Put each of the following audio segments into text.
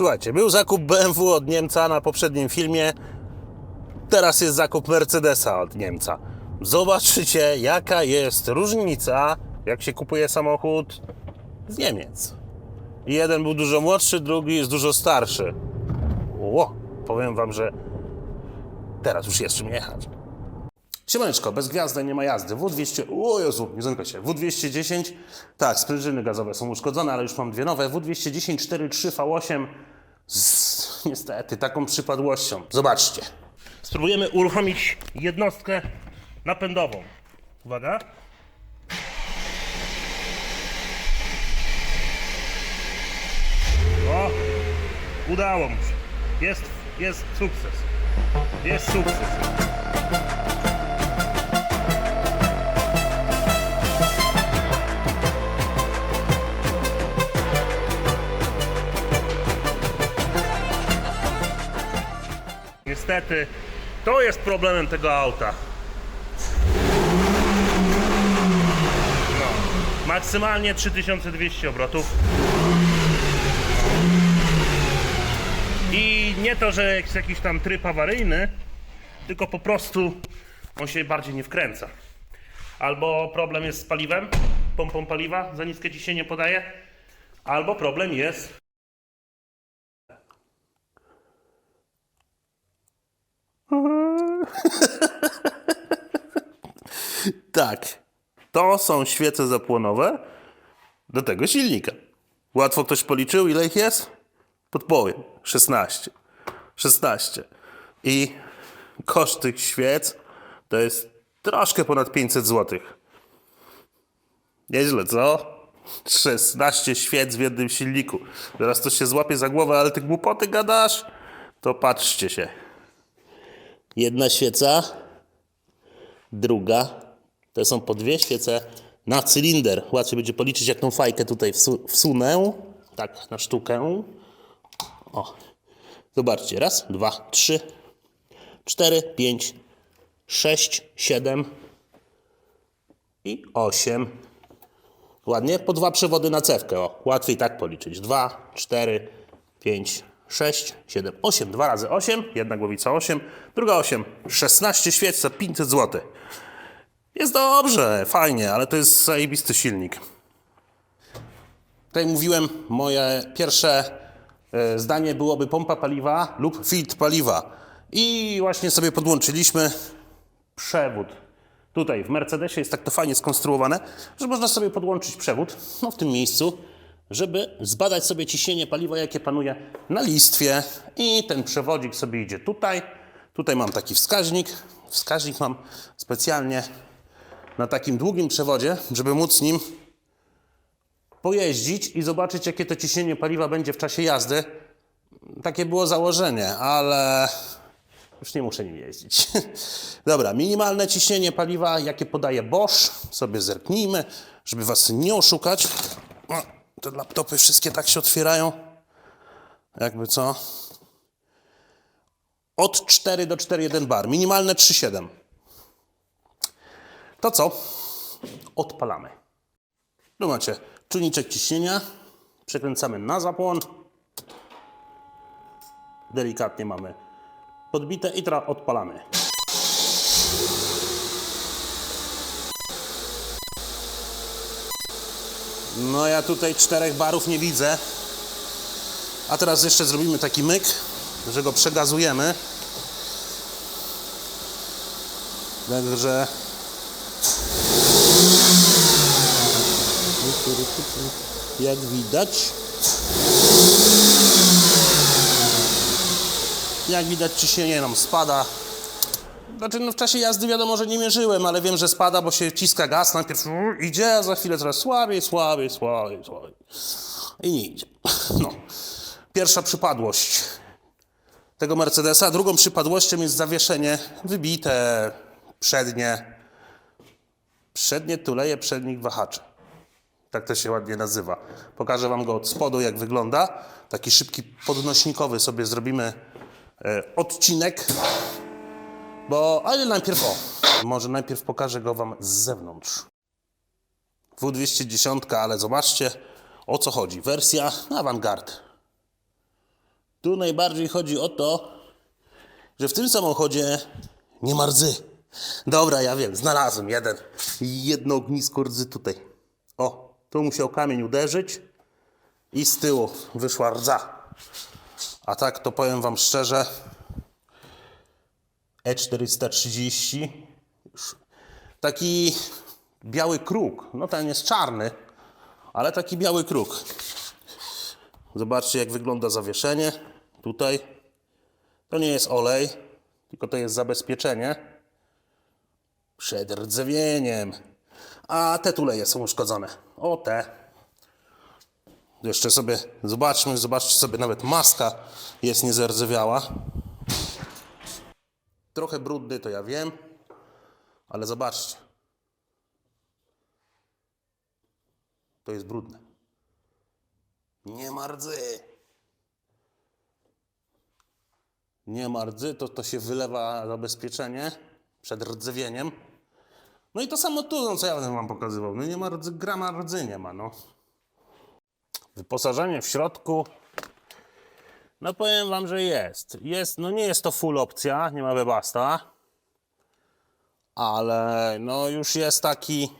Słuchajcie, był zakup BMW od Niemca na poprzednim filmie. Teraz jest zakup Mercedesa od Niemca. Zobaczycie, jaka jest różnica, jak się kupuje samochód z Niemiec. Jeden był dużo młodszy, drugi jest dużo starszy. Ło, powiem wam, że teraz już jest czym jechać. Siemaneczko, bez gwiazdy nie ma jazdy. W200, o Jezu, nie zamykaj się. W210, tak, sprężyny gazowe są uszkodzone, ale już mam dwie nowe. W210 4.3 V8 z niestety taką przypadłością. Zobaczcie. Spróbujemy uruchomić jednostkę napędową. Uwaga. O, udało mu się. Jest, jest sukces. Jest sukces. Niestety, to jest problemem tego auta. No, maksymalnie 3200 obrotów. I nie to, że jest jakiś tam tryb awaryjny, tylko po prostu on się bardziej nie wkręca. Albo problem jest z paliwem, pompą paliwa, za niskie ciśnienie podaje, albo problem jest Tak. To są świece zapłonowe do tego silnika. Łatwo ktoś policzył, ile ich jest? Podpowiem. 16. 16. I koszt tych świec to jest troszkę ponad 500 zł. Nieźle, co? 16 świec w jednym silniku. Teraz to się złapie za głowę, ale ty głupoty gadasz? To patrzcie się. Jedna świeca, druga. To są po dwie świece na cylinder. Łatwiej będzie policzyć, jak tą fajkę tutaj wsu- wsunę. Tak, na sztukę. O. Zobaczcie. Raz, dwa, trzy, cztery, pięć, sześć, siedem i osiem. Ładnie. Po dwa przewody na cewkę. O, łatwiej tak policzyć. Dwa, cztery, pięć, sześć, siedem, osiem. Dwa razy osiem. Jedna głowica osiem. Druga osiem. 16 świec za 500 zł. Jest dobrze, fajnie, ale to jest zajebisty silnik. Tutaj mówiłem, moje pierwsze e, zdanie byłoby pompa paliwa lub filtr paliwa. I właśnie sobie podłączyliśmy przewód. Tutaj w Mercedesie jest tak to fajnie skonstruowane, że można sobie podłączyć przewód no, w tym miejscu, żeby zbadać sobie ciśnienie paliwa, jakie panuje na listwie. I ten przewodzik sobie idzie tutaj. Tutaj mam taki wskaźnik. Wskaźnik mam specjalnie na takim długim przewodzie, żeby móc nim pojeździć i zobaczyć, jakie to ciśnienie paliwa będzie w czasie jazdy. Takie było założenie, ale już nie muszę nim jeździć. Dobra, minimalne ciśnienie paliwa, jakie podaje Bosch, sobie zerknijmy, żeby Was nie oszukać. Te laptopy wszystkie tak się otwierają. Jakby co? Od 4 do 4,1 bar. Minimalne 3,7. To co? Odpalamy. Tu macie czujniczek ciśnienia. Przekręcamy na zapłon. Delikatnie mamy podbite i teraz odpalamy. No ja tutaj czterech barów nie widzę. A teraz jeszcze zrobimy taki myk, że go przegazujemy. Także jak widać jak widać ciśnienie nam spada znaczy no w czasie jazdy wiadomo, że nie mierzyłem, ale wiem, że spada, bo się ciska gaz, najpierw idzie, a za chwilę coraz słabiej, słabiej, słabiej, słabiej i nie idzie no. pierwsza przypadłość tego Mercedesa, drugą przypadłością jest zawieszenie wybite przednie przednie tuleje przednich wahaczy tak to się ładnie nazywa. Pokażę Wam go od spodu, jak wygląda. Taki szybki podnośnikowy sobie zrobimy e, odcinek. Bo, ale najpierw o, może najpierw pokażę go Wam z zewnątrz. W210, ale zobaczcie o co chodzi. Wersja awantgard. Tu najbardziej chodzi o to, że w tym samochodzie nie ma rdzy. Dobra, ja wiem, znalazłem jeden. Jedno ognisko rdzy tutaj. O, tu musiał kamień uderzyć i z tyłu wyszła rdza. A tak to powiem wam szczerze, E430, już taki biały kruk. No ten jest czarny, ale taki biały kruk. Zobaczcie jak wygląda zawieszenie. Tutaj to nie jest olej, tylko to jest zabezpieczenie przed rdzewieniem. A te tuleje są uszkodzone. O te. Jeszcze sobie zobaczmy, zobaczcie sobie, nawet maska jest niezerdzewiała. Trochę brudny, to ja wiem, ale zobaczcie. To jest brudne. Nie ma rdzy. Nie ma rdzy, to, to się wylewa zabezpieczenie przed rdzewieniem. No i to samo tu, no co ja będę wam pokazywał. No nie ma rdzy, grama rdzy nie ma, no. Wyposażenie w środku. No powiem wam, że jest. Jest, no nie jest to full opcja, nie ma webasta. Ale no już jest taki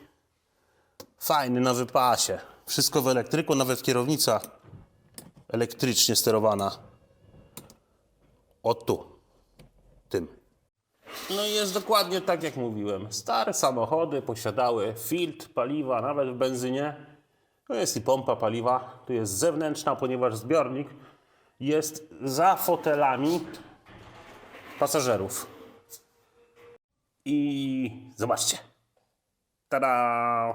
fajny na wypasie. Wszystko w elektryku, nawet kierownica elektrycznie sterowana. O tu. Tym. No i jest dokładnie tak jak mówiłem. Stare samochody posiadały filtr paliwa, nawet w benzynie. Tu jest i pompa paliwa. Tu jest zewnętrzna, ponieważ zbiornik jest za fotelami pasażerów. I zobaczcie. Tada!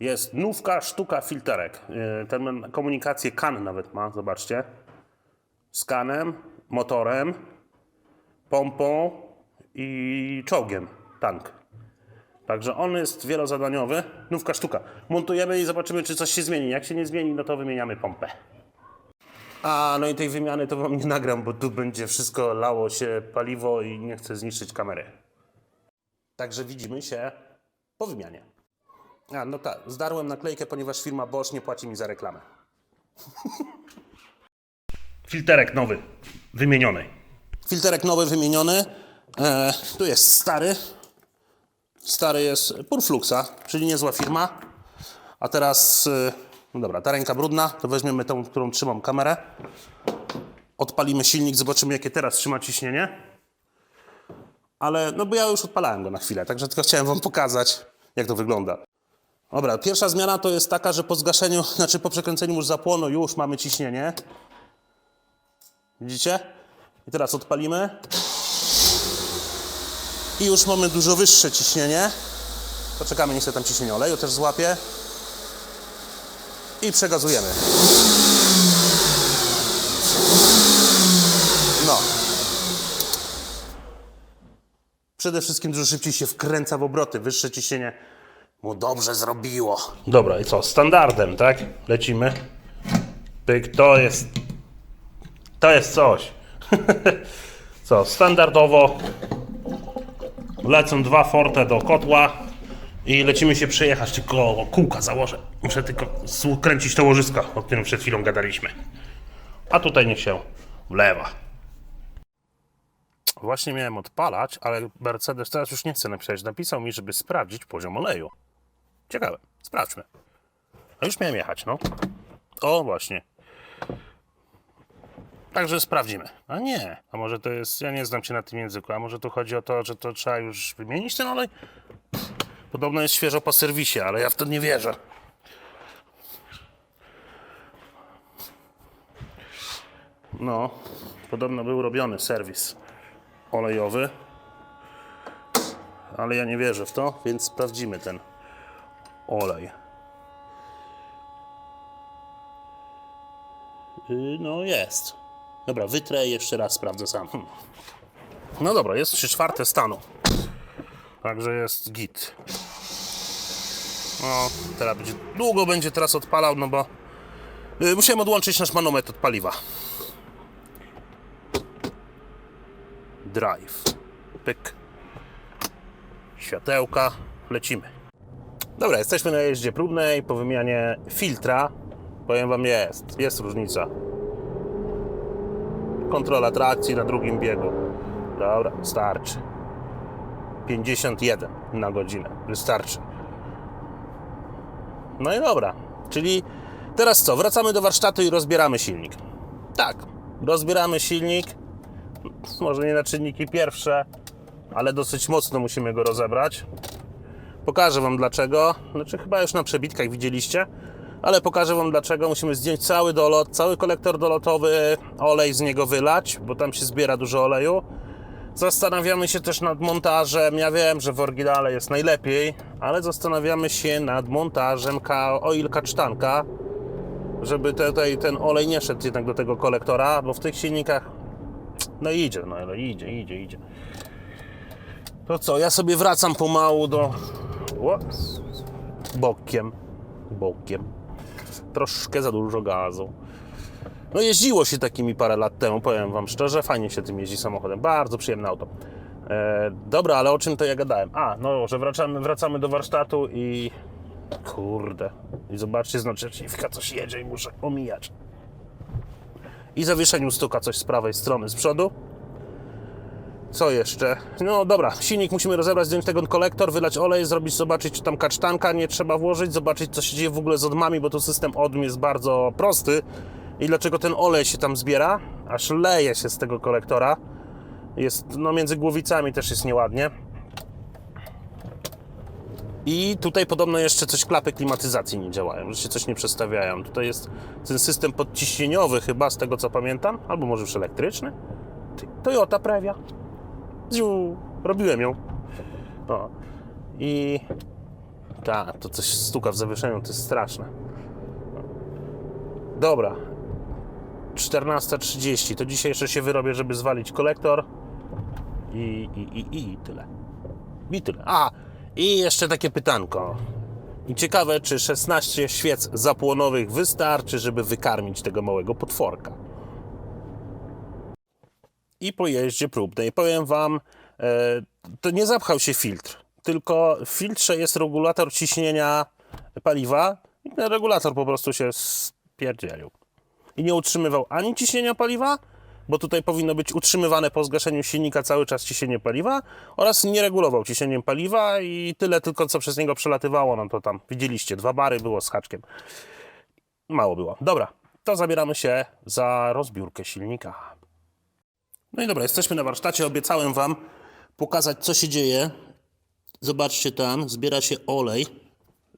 Jest nówka sztuka filterek. Yy, Ten komunikację kan nawet ma, zobaczcie. Z kanem, motorem, pompą i czołgiem, tank. Także on jest wielozadaniowy. Nówka sztuka. Montujemy i zobaczymy, czy coś się zmieni. Jak się nie zmieni, no to wymieniamy pompę. A no i tej wymiany to wam nie nagram, bo tu będzie wszystko lało się paliwo i nie chcę zniszczyć kamery. Także widzimy się po wymianie. A, no tak, zdarłem naklejkę, ponieważ firma Bosch nie płaci mi za reklamę. Filterek nowy, wymieniony. Filterek nowy, wymieniony. E, tu jest stary. Stary jest Purfluxa, czyli niezła firma. A teraz, e, dobra, ta ręka brudna, to weźmiemy tą, którą trzymam kamerę. Odpalimy silnik, zobaczymy jakie teraz trzyma ciśnienie. Ale, no bo ja już odpalałem go na chwilę, także tylko chciałem wam pokazać, jak to wygląda. Dobra, pierwsza zmiana to jest taka, że po zgaszeniu, znaczy po przekręceniu już zapłonu już mamy ciśnienie. Widzicie? I teraz odpalimy. I już mamy dużo wyższe ciśnienie. Poczekamy, niech sobie tam ciśnienie oleju też złapie. I przegazujemy. No. Przede wszystkim dużo szybciej się wkręca w obroty. Wyższe ciśnienie mu dobrze zrobiło. Dobra, i co? Standardem, tak? Lecimy. Pyk, to jest. To jest coś. co? Standardowo lecą dwa forte do kotła i lecimy się przejechać. Tylko kółka założę. Muszę tylko kręcić to łożysko, o którym przed chwilą gadaliśmy. A tutaj niech się wlewa. Właśnie miałem odpalać, ale Mercedes teraz już nie chce napisać. Napisał mi, żeby sprawdzić poziom oleju. Ciekawe, sprawdźmy. A już miałem jechać, no. O, właśnie. Także sprawdzimy. A nie, a może to jest, ja nie znam się na tym języku, a może tu chodzi o to, że to trzeba już wymienić ten olej? Podobno jest świeżo po serwisie, ale ja w to nie wierzę. No, podobno był robiony serwis olejowy, ale ja nie wierzę w to, więc sprawdzimy ten olej. Yy, No jest. Dobra, wytrę jeszcze raz sprawdzę sam. Hmm. No dobra, jest 3 czwarte stanu. Także jest git. No, teraz będzie, długo będzie teraz odpalał, no bo yy, musiałem odłączyć nasz manometr od paliwa. Drive. Pyk. Światełka. Lecimy. Dobra, jesteśmy na jeździe próbnej po wymianie filtra. Powiem wam, jest, jest różnica. kontrola trakcji na drugim biegu. Dobra, starczy. 51 na godzinę, wystarczy. No i dobra, czyli teraz co? Wracamy do warsztatu i rozbieramy silnik. Tak, rozbieramy silnik. Może nie na czynniki pierwsze, ale dosyć mocno musimy go rozebrać. Pokażę Wam dlaczego. Znaczy, chyba już na przebitkach widzieliście, ale pokażę Wam dlaczego. Musimy zdjąć cały dolot, cały kolektor dolotowy, olej z niego wylać, bo tam się zbiera dużo oleju. Zastanawiamy się też nad montażem. Ja wiem, że w oryginale jest najlepiej, ale zastanawiamy się nad montażem oil kasztanka, żeby tutaj ten olej nie szedł jednak do tego kolektora, bo w tych silnikach no idzie, no ale idzie, idzie, idzie. To co, ja sobie wracam pomału do... O, bokiem, bokiem. Troszkę za dużo gazu. No jeździło się takimi parę lat temu, powiem wam szczerze, fajnie się tym jeździ samochodem, bardzo przyjemne auto. E, dobra, ale o czym to ja gadałem? A, no, że wracamy, wracamy do warsztatu i... Kurde. I zobaczcie, z naprzeciwka coś jedzie i muszę omijać. I zawieszeniu stuka coś z prawej strony, z przodu. Co jeszcze? No dobra, silnik musimy rozebrać, zdjąć tego kolektor, wylać olej, zrobić, zobaczyć czy tam kasztanka nie trzeba włożyć, zobaczyć co się dzieje w ogóle z odmami, bo tu system odm jest bardzo prosty. I dlaczego ten olej się tam zbiera? Aż leje się z tego kolektora. Jest, no między głowicami też jest nieładnie. I tutaj podobno jeszcze coś klapy klimatyzacji nie działają, że się coś nie przestawiają. Tutaj jest ten system podciśnieniowy chyba, z tego co pamiętam, albo może już elektryczny. Toyota Previa. Ziu, robiłem ją. O. I tak, to coś stuka w zawieszeniu, to jest straszne. Dobra. 14.30. To dzisiaj jeszcze się wyrobię, żeby zwalić kolektor. I, i, i, i tyle. I tyle. A, i jeszcze takie pytanko. I ciekawe, czy 16 świec zapłonowych wystarczy, żeby wykarmić tego małego potworka. I po jeździe próbnej powiem Wam, e, to nie zapchał się filtr, tylko w filtrze jest regulator ciśnienia paliwa i ten regulator po prostu się spierdzielił. I nie utrzymywał ani ciśnienia paliwa, bo tutaj powinno być utrzymywane po zgaszeniu silnika cały czas ciśnienie paliwa oraz nie regulował ciśnieniem paliwa i tyle tylko co przez niego przelatywało, no to tam widzieliście, dwa bary było z haczkiem. Mało było. Dobra, to zabieramy się za rozbiórkę silnika. No i dobra, jesteśmy na warsztacie. Obiecałem Wam pokazać, co się dzieje. Zobaczcie tam, zbiera się olej.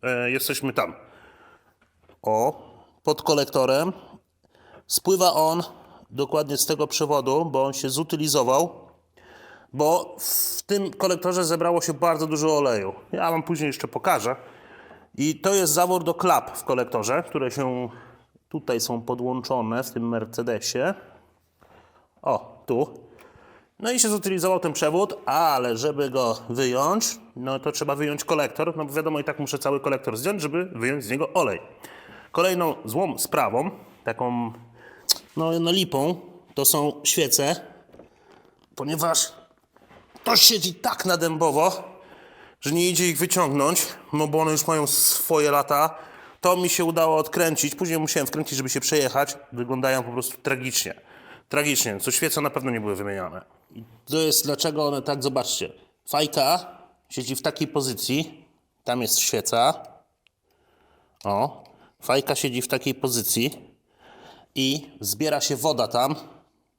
E, jesteśmy tam. O, pod kolektorem. Spływa on dokładnie z tego przewodu, bo on się zutylizował. Bo w tym kolektorze zebrało się bardzo dużo oleju. Ja Wam później jeszcze pokażę. I to jest zawór do klap w kolektorze, które się tutaj są podłączone w tym Mercedesie. O, tu. No i się zutylizował ten przewód, ale żeby go wyjąć, no to trzeba wyjąć kolektor. No bo wiadomo, i tak muszę cały kolektor zdjąć, żeby wyjąć z niego olej. Kolejną złą sprawą, taką no, no lipą, to są świece, ponieważ to siedzi tak nadębowo, że nie idzie ich wyciągnąć, no bo one już mają swoje lata. To mi się udało odkręcić, później musiałem wkręcić, żeby się przejechać. Wyglądają po prostu tragicznie. Tragicznie, co świece na pewno nie były wymieniane. I to jest dlaczego one tak, zobaczcie. Fajka siedzi w takiej pozycji, tam jest świeca. O, fajka siedzi w takiej pozycji i zbiera się woda tam.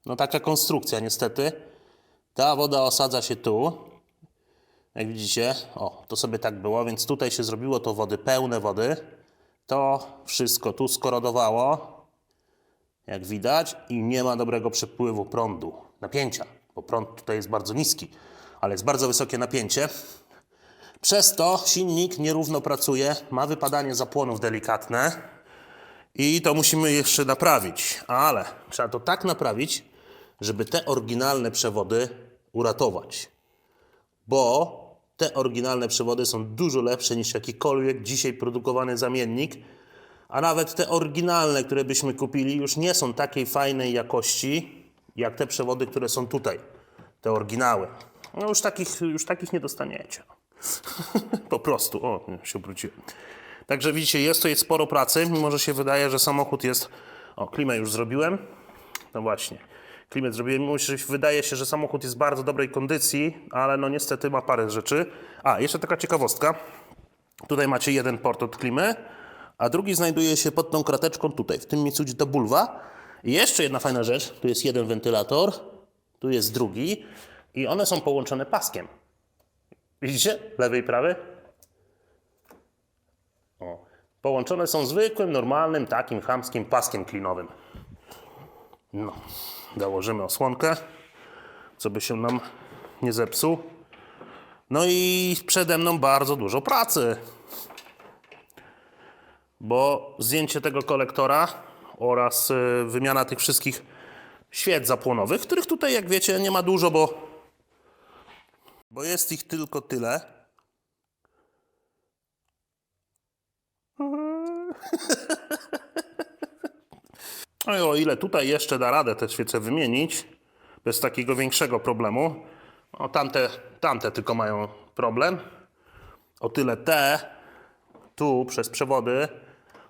No taka konstrukcja niestety. Ta woda osadza się tu. Jak widzicie, o, to sobie tak było, więc tutaj się zrobiło to wody, pełne wody. To wszystko tu skorodowało, jak widać, i nie ma dobrego przepływu prądu, napięcia, bo prąd tutaj jest bardzo niski, ale jest bardzo wysokie napięcie. Przez to silnik nierówno pracuje, ma wypadanie zapłonów delikatne i to musimy jeszcze naprawić, ale trzeba to tak naprawić, żeby te oryginalne przewody uratować bo te oryginalne przewody są dużo lepsze niż jakikolwiek dzisiaj produkowany zamiennik, a nawet te oryginalne, które byśmy kupili, już nie są takiej fajnej jakości, jak te przewody, które są tutaj, te oryginały. No już takich, już takich nie dostaniecie. po prostu, o, się obróciłem. Także widzicie, jest tutaj sporo pracy, mimo że się wydaje, że samochód jest... O, klimę już zrobiłem. No właśnie. klimat zrobiłem. Mimo, że Wydaje się, że samochód jest w bardzo dobrej kondycji, ale no niestety ma parę rzeczy. A, jeszcze taka ciekawostka. Tutaj macie jeden port od klimy, a drugi znajduje się pod tą krateczką tutaj, w tym miejscu, gdzie ta bulwa. I jeszcze jedna fajna rzecz, tu jest jeden wentylator, tu jest drugi i one są połączone paskiem. Widzicie? Lewy i prawy? O. Połączone są zwykłym, normalnym, takim chamskim paskiem klinowym. No, założymy osłonkę, co by się nam nie zepsuł. No i przede mną bardzo dużo pracy. Bo zdjęcie tego kolektora oraz y, wymiana tych wszystkich świec zapłonowych, których tutaj, jak wiecie, nie ma dużo, bo, bo jest ich tylko tyle. No i o ile tutaj jeszcze da radę te świece wymienić, bez takiego większego problemu, no tamte, tamte tylko mają problem. O tyle te, tu przez przewody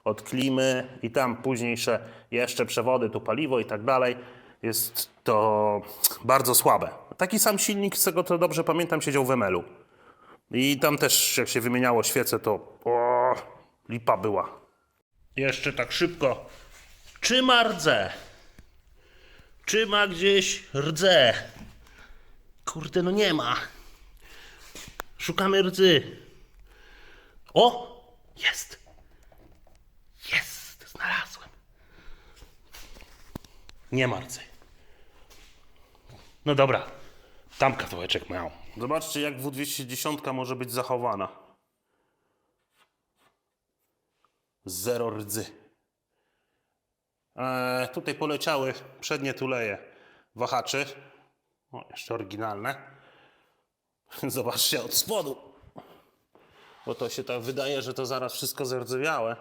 od klimy i tam późniejsze jeszcze przewody, tu paliwo i tak dalej, jest to bardzo słabe. Taki sam silnik, z tego co dobrze pamiętam, siedział w Emelu. I tam też jak się wymieniało świece, to o, lipa była. Jeszcze tak szybko. Czy ma rdze? Czy ma gdzieś rdze? Kurde, no nie ma. Szukamy rdzy. O! Jest! Jest! Znalazłem. Nie ma rdzy. No dobra. Tam kawałeczek miał. Zobaczcie, jak W210 może być zachowana. Zero rdzy. Eee, tutaj poleciały przednie tuleje wahaczy. O, jeszcze oryginalne. Zobaczcie od spodu. Bo to się tak wydaje, że to zaraz wszystko zardzewiałe.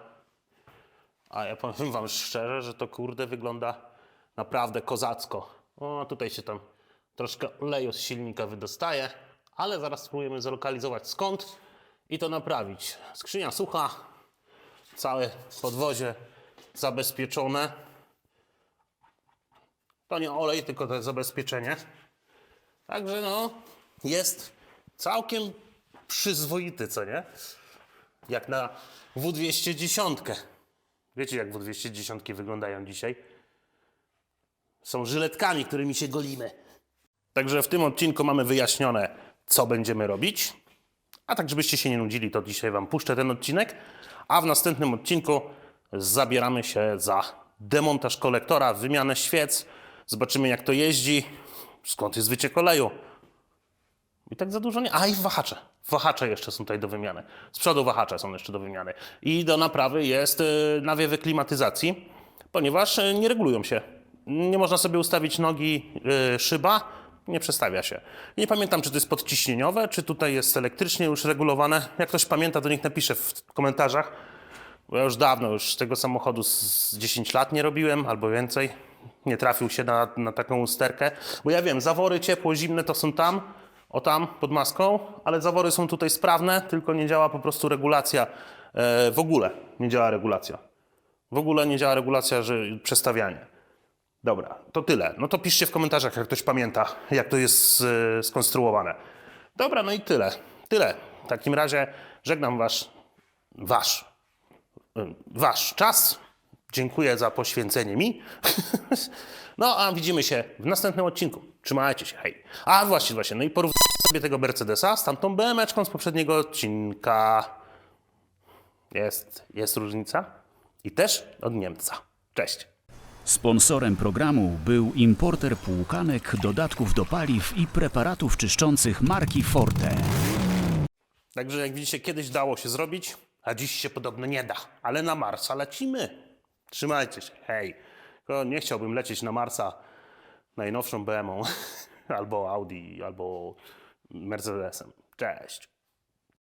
A ja powiem wam szczerze, że to kurde wygląda naprawdę kozacko. O, tutaj się tam troszkę oleju z silnika wydostaje, ale zaraz spróbujemy zlokalizować skąd i to naprawić. Skrzynia sucha, całe podwozie zabezpieczone. To nie olej, tylko to jest zabezpieczenie. Także no, jest całkiem przyzwoity, co nie? Jak na W210. Wiecie, jak W210 wyglądają dzisiaj? Są żyletkami, którymi się golimy. Także w tym odcinku mamy wyjaśnione, co będziemy robić. A tak, żebyście się nie nudzili, to dzisiaj Wam puszczę ten odcinek. A w następnym odcinku zabieramy się za demontaż kolektora, wymianę świec. Zobaczymy, jak to jeździ, skąd jest wyciek oleju. I tak za dużo nie. A i wahacze. Wahacze jeszcze są tutaj do wymiany. Z przodu wahacze są jeszcze do wymiany. I do naprawy jest y, nawiewy klimatyzacji, ponieważ y, nie regulują się. Nie można sobie ustawić nogi y, szyba, nie przestawia się. Nie pamiętam, czy to jest podciśnieniowe, czy tutaj jest elektrycznie już regulowane. Jak ktoś pamięta, to niech napisze w komentarzach. Bo ja już dawno, już tego samochodu z 10 lat nie robiłem, albo więcej. Nie trafił się na, na taką usterkę. Bo ja wiem, zawory ciepło, zimne to są tam, o tam, pod maską, ale zawory są tutaj sprawne, tylko nie działa po prostu regulacja. E, w ogóle nie działa regulacja. W ogóle nie działa regulacja, że przestawianie. Dobra, to tyle. No to piszcie w komentarzach, jak ktoś pamięta, jak to jest e, skonstruowane. Dobra, no i tyle. Tyle. W takim razie żegnam was, wasz, e, wasz czas. Dziękuję za poświęcenie mi. no a widzimy się w następnym odcinku. Trzymajcie się, hej. A właśnie, właśnie, no i porównaj sobie tego Mercedesa z tamtą BM-eczką z poprzedniego odcinka. Jest, jest różnica. I też od Niemca. Cześć. Sponsorem programu był importer płukanek, dodatków do paliw i preparatów czyszczących marki Forte. Także jak widzicie, kiedyś dało się zrobić, a dziś się podobno nie da. Ale na Marsa lecimy. Trzymajcie się, hej. Nie chciałbym lecieć na Marsa najnowszą BMW, albo Audi, albo Mercedesem. Cześć.